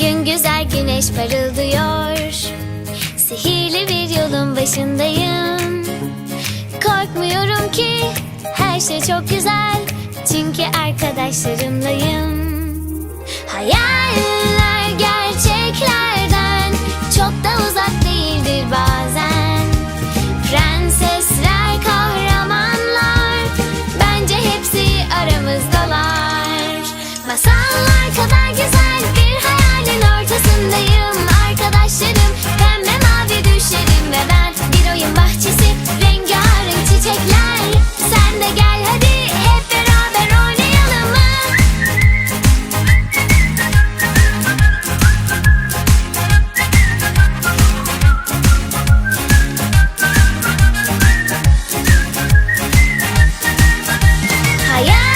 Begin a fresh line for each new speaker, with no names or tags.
Gün güzel güneş parıldıyor. Sihirli bir yolun başındayım. Korkmuyorum ki her şey çok güzel. Çünkü arkadaşlarım 早い